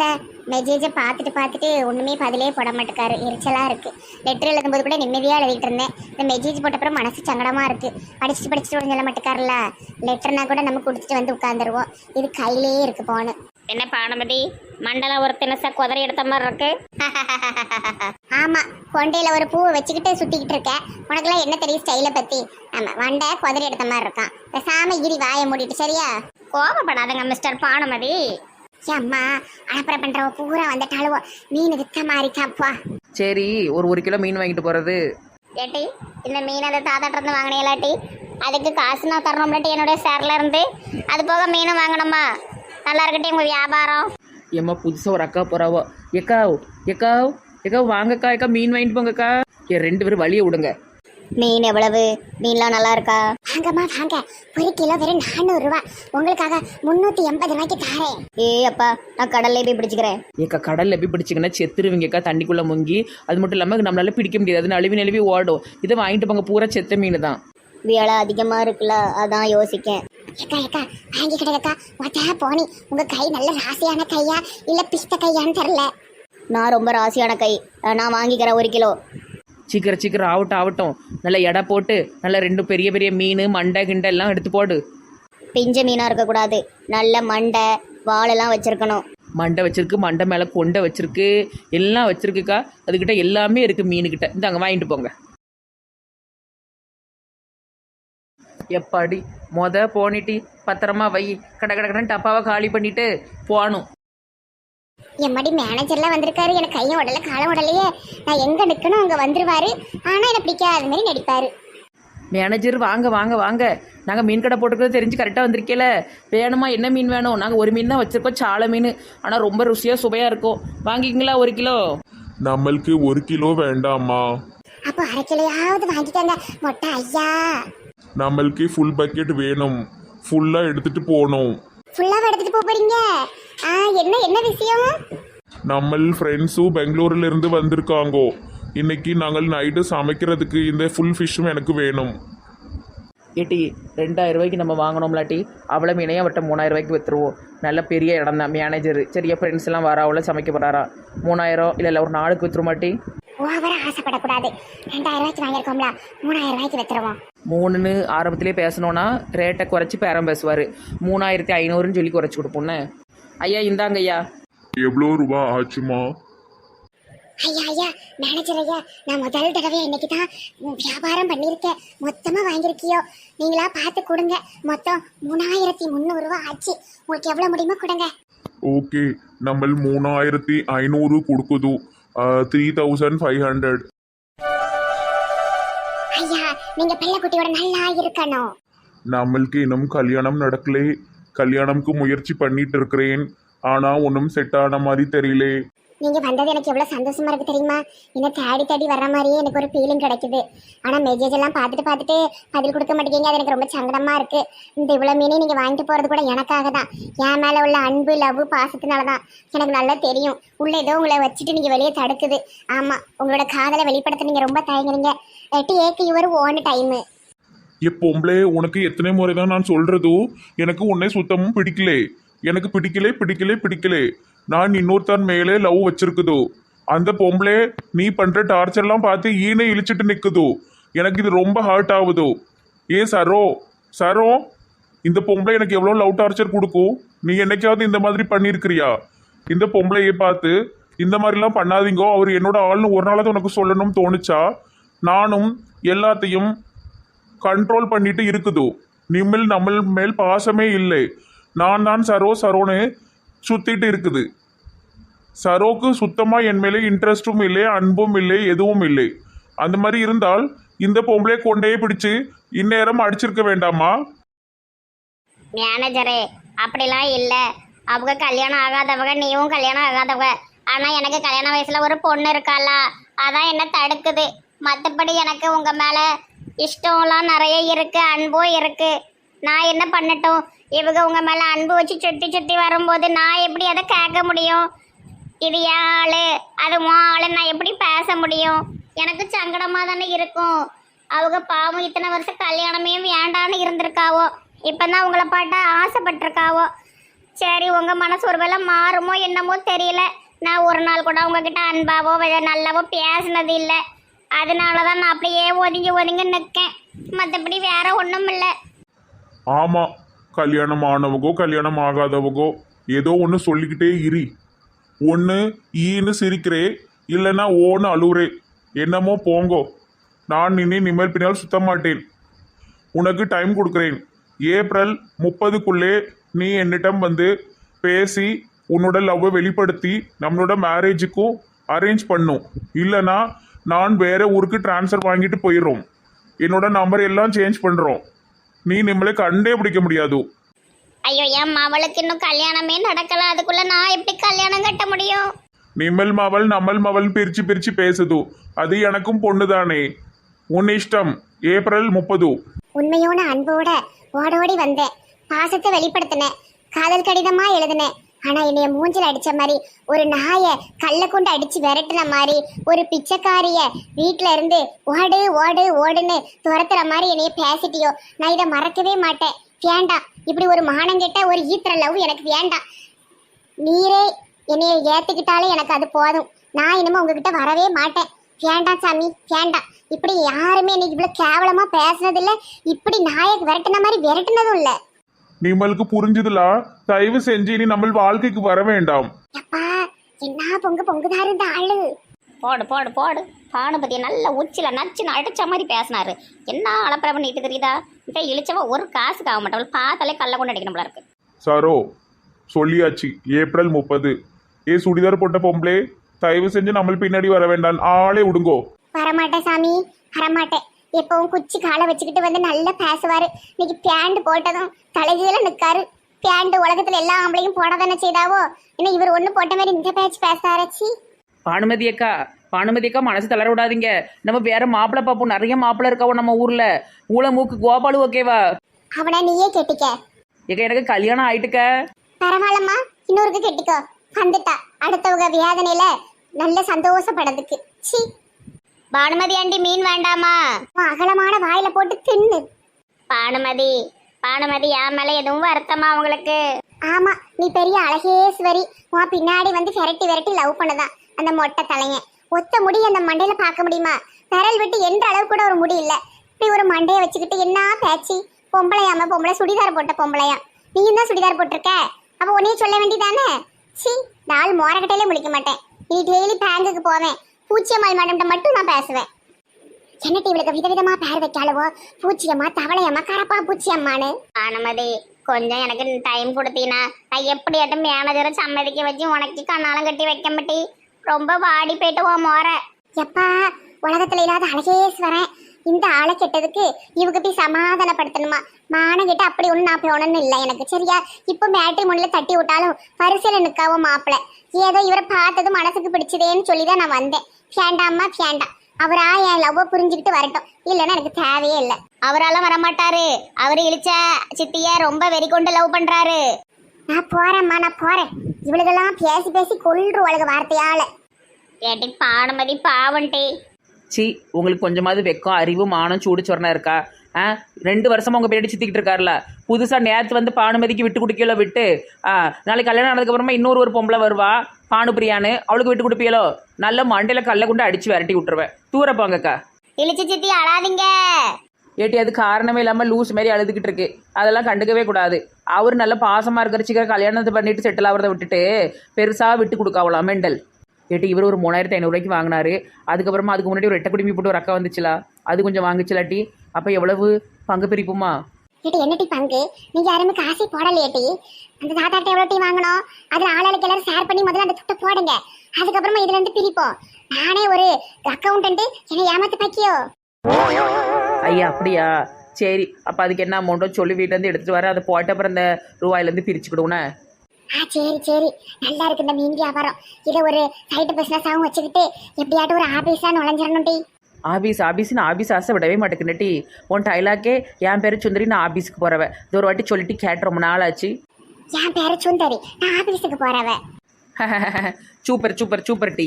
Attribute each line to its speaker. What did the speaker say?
Speaker 1: Sir மெசேஜை பார்த்துட்டு பார்த்துட்டு ஒன்றுமே பதிலே போட மாட்டேக்காரு. எரிச்சலாக இருக்குது லெட்டர் எழுதும்போது கூட நிம்மதியாக எழுதிட்டு இருந்தேன். இந்த மெசேஜ் போட்டப்புறம் மனசு சங்கடமாக இருக்குது படிச்சுட்டு படிச்சுட்டு ஒன்று சொல்ல மாட்டேக்காருல லெட்டர்னா கூட நம்ம கொடுத்துட்டு வந்து உட்காந்துருவோம் இது கையிலேயே இருக்கு போன
Speaker 2: என்ன பானுமதி? மண்டலம் ஒரு தினசா குதிரை எடுத்த மாதிரி இருக்கு.
Speaker 1: ஆமாம் கொண்டையில் ஒரு பூவை வச்சுக்கிட்டு சுற்றிக்கிட்டு இருக்க. உனக்குலாம் என்ன தெரியும் ஸ்டைலை பற்றி ஆமாம் வண்டை குதிரை எடுத்த மாதிரி இருக்கான். பேசாம இடி வாயை மூடிட்டு சரியா?
Speaker 2: கோபப்படாதங்க மிஸ்டர் பானுமதி.
Speaker 1: அம்மா அனுப்புற பண்ணுறவ பூரா வந்துட்டாலுவோ மீன் வித்த மாதிரி தாப்பா
Speaker 3: சரி ஒரு ஒரு கிலோ மீன் வாங்கிட்டு போகிறது
Speaker 2: ஏட்டி இந்த மீன் அந்த தாத்தாட்ட இருந்து வாங்கினீங்களாட்டி அதுக்கு காசு நான் தரணும்லாட்டி என்னுடைய சேர்ல இருந்து. அது போக மீனும் வாங்கணுமா? நல்லா இருக்கட்டும் உங்க வியாபாரம்.
Speaker 3: ஏம்மா புதுசாக ஒரு அக்கா போகிறாவோ எக்காவ் எக்காவ் எக்காவ் வாங்கக்கா எக்கா மீன் வாங்கிட்டு போங்கக்கா. ஏ ரெண்டு பேரும் வழியை விடுங்க.
Speaker 2: மீன் எவ்வளவு? மீன்லாம் நல்லா இருக்கா?
Speaker 1: வாங்கம்மா வாங்க. ஒரு கிலோ வெறும் நானூறுரூவா. உங்களுக்காக முந்நூற்றி எண்பது ரூபாய்க்கு தாரேன்.
Speaker 2: ஏ அப்பா நான் கடல்லே போய் பிடிச்சிக்கிறேன்.
Speaker 3: ஏக்கா கடலில் போய் பிடிச்சிங்கன்னா செத்துருவீங்கக்கா தண்ணிக்குள்ளே முங்கி. அது மட்டும் இல்லாமல் நம்மளால பிடிக்க முடியாது. நழுவி நழுவி ஓடும். இதை வாங்கிட்டு போங்க பூரா செத்த மீன் தான்
Speaker 2: விலை அதிகமா இருக்குல்ல அதான் யோசிக்கேன்.
Speaker 1: ஏக்கா ஏக்கா வாங்கி கிடக்கா மொத்த போனி. உங்க கை நல்ல ராசியான கையா? இல்ல பிஸ்த கையான்னு தெரியல.
Speaker 2: நான் ரொம்ப ராசியான கை. நான் வாங்கிக்கிறேன் ஒரு கிலோ.
Speaker 3: சீக்கிரம் சீக்கிரம் ஆகட்டும் ஆகட்டும். நல்லா எடை போட்டு நல்லா ரெண்டு பெரிய பெரிய மீன் மண்டை கிண்டை எல்லாம் எடுத்து போடு.
Speaker 2: பிஞ்ச மீனா இருக்கக்கூடாது. நல்ல மண்டை வாழெல்லாம் வச்சிருக்கணும்.
Speaker 3: மண்டை வச்சிருக்கு மண்டை மேலே கொண்டை வச்சிருக்கு எல்லாம் வச்சிருக்குக்கா. அதுக்கிட்ட எல்லாமே இருக்குது மீனுக்கிட்ட. இந்தாங்க வாங்கிட்டு போங்க. எப்பாடி? மொத போனிட்டி பத்திரமா வை. கட கட கடன்னு டப்பாவை காலி பண்ணிட்டு போகணும்
Speaker 1: எம்மாடி மேனேஜர்லாம் வந்திருக்காரு. எனக்கு கையும் உடல காலம் உடலையே. நான் எங்க நிக்கணும் அங்க வந்துருவாரு. ஆனா என்ன பிடிக்காத மாதிரி நடிப்பாரு.
Speaker 3: மேனேஜர் வாங்க வாங்க வாங்க. நாங்கள் மீன் கடை போட்டுக்கிறது தெரிஞ்சு கரெக்டாக வந்திருக்கேல. வேணுமா என்ன மீன் வேணும்? நாங்கள் ஒரு மீன் தான் வச்சுருக்கோம் சாலை மீன். ஆனால் ரொம்ப ருசியாக சுவையாக இருக்கும். வாங்கிக்கிங்களா ஒரு கிலோ?
Speaker 4: நம்மளுக்கு ஒரு கிலோ வேண்டாமா
Speaker 1: அப்போ அரை கிலோயாவது வாங்கிக்கோங்க. மொட்டை ஐயா.
Speaker 4: நம்மளுக்கு ஃபுல் பக்கெட் வேணும். ஃபுல்லாக எடுத்துட்டு போகணும்.
Speaker 1: ஃபுல்லாக எடுத்துட்டு போக போறீங்க? ஆ என்ன என்ன விஷயம்?
Speaker 4: நம்ம ஃப்ரெண்ட்ஸும் பெங்களூர்ல இருந்து வந்திருக்காங்கோ. இன்னைக்கு நாங்கள் நைட்டு சமைக்கிறதுக்கு இந்த ஃபுல் ஃபிஷ்ஷும் எனக்கு வேணும்.
Speaker 3: ஏட்டி ரெண்டாயிரம் ரூபாய்க்கு நம்ம வாங்கினோம்லாட்டி அவ்வளோ மீனையும் அவட்ட மூணாயிரம் ரூபாய்க்கு விற்றுருவோம் நல்ல பெரிய இடம் தான் மேனேஜர் சரியா ஃப்ரெண்ட்ஸ் எல்லாம் வர அவ்வளோ சமைக்க போகிறாரா மூணாயிரம் இல்லை இல்லை ஒரு நாளுக்கு விற்றுருமாட்டி
Speaker 1: ஓவர ஆசைப்படக்கூடாது. ரெண்டாயிரம் ரூபாய்க்கு வாங்கியிருக்கோம்ல மூணாயிரம் ரூபாய்க்கு வித்துருவோம்.
Speaker 3: மூணுன்னு ஆரம்பத்திலே பேசணுன்னா ரேட்டை குறைச்சி பேரம் பேசுவார். மூணாயிரத்தி ஐநூறுன்னு சொல்லி குறைச்சி கொடுப்போன்னு ஐயா இந்தாங்க ஐயா.
Speaker 4: எவ்வளோ ரூபா ஆச்சுமா?
Speaker 1: ஐயா ஐயா மேனேஜர் ஐயா நான் முதல் தடவை இன்னைக்கு தான் வியாபாரம் பண்ணியிருக்கேன். மொத்தமாக வாங்கியிருக்கியோ. நீங்களா பார்த்து கொடுங்க. மொத்தம் மூணாயிரத்தி முந்நூறுரூவா ஆச்சு. உங்களுக்கு எவ்வளோ முடியுமோ கொடுங்க.
Speaker 4: ஓகே நம்ம மூணாயிரத்தி ஐநூறு கொடுக்குது. த்ரீ தௌசண்ட் ஃபைவ் ஹண்ட்ரட்
Speaker 1: ஐயா நீங்கள் பிள்ளைக்குட்டியோட நல்லா இருக்கணும்.
Speaker 4: நம்மளுக்கு இன்னும் கல்யாணம் நடக்கலே. கல்யாணம்க்கு முயற்சி பண்ணிட்டு இருக்கிறேன். ஆனால் ஒன்றும் செட் ஆன மாதிரி தெரியலே.
Speaker 1: நீங்க வந்தது எனக்கு எவ்வளவு சந்தோஷமா இருக்கு தெரியுமா? என்ன தேடி தேடி வர்ற மாதிரியே எனக்கு ஒரு ஃபீலிங் கிடைக்குது. ஆனா மெசேஜ் எல்லாம் பார்த்துட்டு பார்த்துட்டு பதில் கொடுக்க மாட்டேங்க அது எனக்கு ரொம்ப சங்கடமா இருக்கு. இந்த இவ்வளவு மீனே நீங்க வாங்கிட்டு போறது கூட எனக்காக தான். என் மேல உள்ள அன்பு லவ் பாசத்தினால தான் எனக்கு நல்லா தெரியும். உள்ள ஏதோ உங்களை வச்சுட்டு நீங்க வெளியே தடுக்குது. ஆமா உங்களோட காதலை வெளிப்படுத்த நீங்க ரொம்ப தயங்குறீங்க. எட்டு ஏக்கு இவர் ஓன டைமு
Speaker 4: ஏ பொம்பளே உனக்கு எத்தனை முறை தான் நான் சொல்றதோ எனக்கு உன்னை சுத்தமும் பிடிக்கலே. எனக்கு பிடிக்கலே பிடிக்கலே பிடிக்கலே. நான் இன்னொருத்தன் மேலே லவ் வச்சிருக்குதோ? அந்த பொம்பளை நீ பண்ற டார்ச்சர்லாம் பார்த்து ஈனை இழிச்சிட்டு நிற்குதோ எனக்கு இது ரொம்ப ஹர்ட் ஆகுதோ? ஏ சரோ சரோ இந்த பொம்பளை எனக்கு எவ்வளோ லவ் டார்ச்சர் கொடுக்கும் நீ என்னைக்காவது இந்த மாதிரி பண்ணியிருக்கிறியா? இந்த பொம்பளையை பார்த்து இந்த மாதிரிலாம் பண்ணாதீங்கோ அவர் என்னோட ஆள்னு ஒரு நாளாவது உனக்கு சொல்லணும்னு தோணுச்சா? நானும் எல்லாத்தையும் கண்ட்ரோல் பண்ணிட்டு இருக்குதோ? நிம்மில் நம்ம மேல் பாசமே இல்லை. நான் தான் சரோ சரோன்னு சுத்திட்டு இருக்குது. சரோக்கு சுத்தமா என் மேலே இன்ட்ரெஸ்டும் இல்லை அன்பும் இல்லை எதுவும் இல்லை. அந்த மாதிரி இருந்தால் இந்த பொம்பளை கொண்டே பிடிச்சு இந்நேரம் அடிச்சிருக்க வேண்டாமா?
Speaker 2: மேனேஜரே அப்படிலாம் இல்லை. அவங்க கல்யாணம் ஆகாதவங்க நீயும் கல்யாணம் ஆகாதவங்க. ஆனால் எனக்கு கல்யாண வயசில் ஒரு பொண்ணு இருக்கால அதான் என்ன தடுக்குது. மற்றபடி எனக்கு உங்கள் மேலே இஷ்டம்லாம் நிறைய இருக்கு அன்பும் இருக்கு. நான் என்ன பண்ணட்டும்? இவங்க உங்கள் மேலே அன்பு வச்சு சுற்றி சுற்றி வரும்போது நான் எப்படி அதை கேட்க முடியும்? இது ஆளு அது ஆளு நான் எப்படி பேச முடியும்? எனக்கு சங்கடமாக தானே இருக்கும். அவங்க பாவம் இத்தனை வருஷம் கல்யாணமே வேண்டான்னு இருந்திருக்காவோ? இப்போ தான் உங்களை பாட்டா ஆசைப்பட்டிருக்காவோ? சரி உங்கள் மனசு ஒருவேளை மாறுமோ என்னமோ தெரியல. நான் ஒரு நாள் கூட உங்ககிட்ட அன்பாவோ நல்லாவோ பேசினது இல்லை. அதனால தான் நான் அப்படியே ஒதுங்கி ஒதுங்கி நிற்கேன் மற்றபடி வேற ஒன்றும் இல்லை.
Speaker 4: ஆமாம் கல்யாணம் ஆனவங்கோ கல்யாணம் ஆகாதவங்கோ ஏதோ ஒன்று சொல்லிக்கிட்டே இரு. ஒன்று ஈன்னு சிரிக்கிறே இல்லைன்னா ஓன்னு அழுவுறே. என்னமோ போங்கோ. நான் இனி நிமல் பின்னால் சுத்த மாட்டேன் உனக்கு டைம் கொடுக்குறேன். ஏப்ரல் முப்பதுக்குள்ளே நீ என்னிடம் வந்து பேசி உன்னோட லவ்வை வெளிப்படுத்தி நம்மளோட மேரேஜுக்கும் அரேஞ்ச் பண்ணும் இல்லைன்னா நான் வேற ஊருக்கு ட்ரான்ஸ்ஃபர் வாங்கிட்டு போயிடுறோம். என்னோட நம்பர் எல்லாம் சேஞ்ச் பண்ணுறோம் நீ நம்மளை கண்டே பிடிக்க முடியாது.
Speaker 2: ஐயோ என் மவளுக்கு இன்னும் கல்யாணமே நடக்கல. அதுக்குள்ள நான் எப்படி கல்யாணம் கட்ட முடியும்?
Speaker 4: நிம்மல் மவள் நம்மள் மவள் பிரிச்சு பிரிச்சு பேசுது. அது எனக்கும் பொண்ணுதானே. உன் இஷ்டம் ஏப்ரல் முப்பது.
Speaker 1: உண்மையோட அன்போட ஓடோடி வந்தேன். பாசத்தை வெளிப்படுத்தினேன். காதல் கடிதமா எழுதினேன். ஆனா என்னைய மூஞ்சில் அடிச்ச மாதிரி ஒரு நாயை கல்லை கொண்டு அடிச்சு விரட்டுன மாதிரி ஒரு பிச்சைக்காரிய வீட்டில இருந்து ஓடு ஓடு ஓடுன்னு துரத்துற மாதிரி என்னைய பேசிட்டியோ நான் இதை மறக்கவே மாட்டேன். வேண்டாம். இப்படி ஒரு மானங்கிட்ட ஒரு ஈத்திர லவ் எனக்கு வேண்டாம். நீரே என்னைய ஏத்துக்கிட்டாலே எனக்கு அது போதும். நான் இனிமே உங்ககிட்ட வரவே மாட்டேன். வேண்டாம் சாமி வேண்டாம். இப்படி யாருமே இன்னைக்கு இவ்வளோ கேவலமாக பேசுனதில்லை. இப்படி நாயக்கு விரட்டின மாதிரி விரட்டினதும் இல்லை.
Speaker 4: நிம்மலுக்கு புரிஞ்சுதுலா? தயவு செஞ்சு நீ நம்ம வாழ்க்கைக்கு வர வேண்டாம்.
Speaker 1: அப்பா என்ன பொங்கு பொங்குதாரு இந்த ஆளு.
Speaker 2: போடு போடு போடு. பானுபதியை நல்ல உச்சில நச்சுன்னு அடிச்ச மாதிரி பேசினாரு. என்ன அலப்பறை பண்ணிட்டு தெரியுதா? இந்த இழிச்சவ ஒரு காசுக்கு ஆக மாட்டவள் பார்த்தாலே கல்ல கொண்டு அடிக்கணும் போல இருக்கு.
Speaker 4: சரோ சொல்லியாச்சு. ஏப்ரல் முப்பது. ஏ சுடிதார் போட்ட பொம்பளே தயவு செஞ்சு நம்ம பின்னாடி வர வேண்டாம். ஆளே விடுங்கோ
Speaker 1: வரமாட்டேன் சாமி வரமாட்டேன். எப்பவும் குச்சி காலை வச்சுக்கிட்டு வந்து நல்லா பேசுவாரு. இன்னைக்கு பேண்ட் போட்டதும் தலைகீழ நிக்காரு. பேண்ட் உலகத்துல எல்லா ஆம்பளையும் போட தானே செய்தாவோ? இன்னும் இவர் ஒண்ணு போட்ட மாதிரி இந்த பேச்சு பேசாரச்சி
Speaker 3: பானுமதி அக்கா பானுமதி அக்கா மனசு தளர விடாதீங்க. நம்ம வேற மாப்பிள்ளை பார்ப்போம் நிறைய மாப்பிள்ளை இருக்காவோ நம்ம ஊர்ல. ஊழ மூக்கு கோபாலு ஓகேவா?
Speaker 1: அவனை நீயே கேட்டிக்க.
Speaker 3: ஏக்கா எனக்கு கல்யாணம் ஆயிட்டுக்க.
Speaker 1: பரவாயில்லம்மா. இன்னொருக்கு கெட்டிக்கோ. வந்துட்டா. அடுத்தவங்க வேதனையில நல்ல சந்தோஷப்படுறதுக்கு. சி.
Speaker 2: பானுமதி ஆண்டி மீன் வேண்டாமா?
Speaker 1: அகலமான வாயில போட்டு தின்னு.
Speaker 2: பானுமதி பானுமதி என் மேல எதுவும் வருத்தமா உங்களுக்கு?
Speaker 1: ஆமா நீ பெரிய அழகேஸ்வரி. உன் பின்னாடி வந்து விரட்டி விரட்டி லவ் பண்ணதான் அந்த மொட்டை தலையன் ஒத்த முடி அந்த மண்டையில பார்க்க முடியுமா? விரல் விட்டு எந்த அளவு கூட ஒரு முடி இல்ல. இப்படி ஒரு மண்டையை வச்சுக்கிட்டு என்ன பேச்சு? பொம்பளையாம பொம்பளை சுடிதார் போட்ட பொம்பளையா? நீயும் தான் சுடிதார் போட்டிருக்க? அப்ப உன்னையும் சொல்ல வேண்டியதானே? சி நாள் மோரக்கட்டையிலே முழிக்க மாட்டேன். நீ டெய்லி பேங்குக்கு போவேன். பூச்சியம்மாள் மேடம்கிட்ட மட்டும் நான் பேசுவேன். என்னட்டு இவளுக்கு விதவிதமா பேர் வைக்காளவோ? பூச்சியம்மா தவளையம்மா கரப்பா பூச்சியம்மான்னு
Speaker 2: பானுமதி கொஞ்சம் எனக்கு டைம் கொடுத்தீனா நான் எப்படியாட்டும் மேனேஜரை சம்மதிக்க வச்சு உனக்கு கண்ணாலம் கட்டி வைக்க மாட்டி ரொம்ப வாடி போயிட்டு ஓ மோற
Speaker 1: எப்பா உலகத்துல இல்லாத அழகேஸ்வரன். இந்த ஆளை கெட்டதுக்கு இவங்க போய் சமாதானப்படுத்தணுமா? மானம் கிட்ட அப்படி ஒண்ணு நான் போகணும்னு இல்லை எனக்கு சரியா? இப்போ மேட்ரி முன்னில தட்டி விட்டாலும் பரிசையில நிக்காவோ மாப்பிள. ஏதோ இவரை பார்த்தது மனசுக்கு பிடிச்சதேன்னு சொல்லி தான் நான் வந்தேன். வேண்டாம்மா வேண்டாம் அவரா என் லவ்வ புரிஞ்சுக்கிட்டு வரட்டும். இல்லைன்னா எனக்கு தேவையே இல்லை.
Speaker 2: அவரால வரமாட்டாரு. அவர் இழிச்ச சித்திய ரொம்ப வெறி கொண்டு லவ் பண்றாரு.
Speaker 1: நான் போறேம்மா நான் போறேன். இவளுக்கெல்லாம் பேசி பேசி கொள்று வார்த்தையால.
Speaker 2: ஏட்டி பானுமதி பாவன்ட்டி
Speaker 3: சி உங்களுக்கு கொஞ்சமாவது வெக்கம் அறிவு மானம் சூடு சொரணை இருக்கா? ஆ ரெண்டு வருஷமா உங்க பேடி சுத்திக்கிட்டு இருக்காருல. புதுசா நேத்து வந்து பானுமதிக்கு விட்டு கொடுக்கல விட்டு. ஆ நாளைக்கு கல்யாணம் ஆனதுக்கப்புறமா இன்னொரு ஒரு பொம்பளை வருவா பானுபிரியான்னு. அவளுக்கு விட்டு கொடுப்பீங்களோ நல்ல மண்டையில கல்லை கொண்டு அடிச்சு விரட்டி விட்டுருவேன். தூர போங்கக்கா
Speaker 2: இழிச்ச சித்தி அழாதீங்க.
Speaker 3: ஏட்டி அது காரணமே இல்லாமல் லூஸ் மாதிரி அழுதுகிட்டு இருக்கு. அதெல்லாம் கண்டுக்கவே கூடாது. அவர் நல்ல பாசமாக இருக்கிற சீக்கிரம் கல்யாணத்தை பண்ணிட்டு செட்டில் ஆகிறத விட்டுட்டு பெருசாக விட்டு கொடுக்காவலாம் மெண்டல். ஏட்டி இவர் ஒரு மூணாயிரத்தி ஐநூறுரூவாய்க்கு வாங்கினாரு. அதுக்கப்புறமா அதுக்கு முன்னாடி ஒரு ரெட்டை குடுமி போட்டு ஒரு அக்கா வந்துச்சுலா. அது கொஞ்சம் வாங்குச்சுலாட்டி அப்போ எவ்வளவு? பங்கு பிரிப்புமா?
Speaker 1: ஏட்டி என்னட்டி பங்கு? நீங்க யாருமே காசே போடலையேட்டி அந்த தாத்தாட்ட எவ்வளோ டீ வாங்கணும்? அதுல ஆளாளுக்கு எல்லாரும் ஷேர் பண்ணி முதல்ல அந்த துட்டை போடுங்க. அதுக்கப்புறமா இதுல இருந்து பிரிப்போம். நானே ஒரு அக்கௌண்டன்ட் என்னை ஏமாத்து பாக்கியோ?
Speaker 3: ஐயா அப்படியா? சரி அப்போ அதுக்கு என்ன அமௌண்ட்டோ சொல்லி வீட்டிலேருந்து எடுத்துகிட்டு வர? அதை போட்ட அப்புறம் இந்த ரூபாயிலேருந்து பிரிச்சுக்கிடுவோண்ணே
Speaker 1: ஆ சரி சரி. நல்லா இருக்கு இந்த மீன் வியாபாரம். இதை ஒரு சைட்டு பிசினஸாகவும் வச்சுக்கிட்டு எப்படியாட்டும் ஒரு ஆபீஸா நுழைஞ்சிடணும் டி.
Speaker 3: ஆபீஸ் ஆபீஸ்னு ஆபீஸ் ஆசை விடவே மாட்டேங்குன்னட்டி உன் டைலாக்கே என் பேர் சுந்தரி நான் ஆபீஸ்க்கு போகிறவன் இது ஒரு வாட்டி சொல்லிட்டு கேட்டு ரொம்ப நாள் ஆச்சு.
Speaker 1: என் பேரு சுந்தரி நான் ஆபீஸுக்கு போறவ.
Speaker 3: Super super super tea.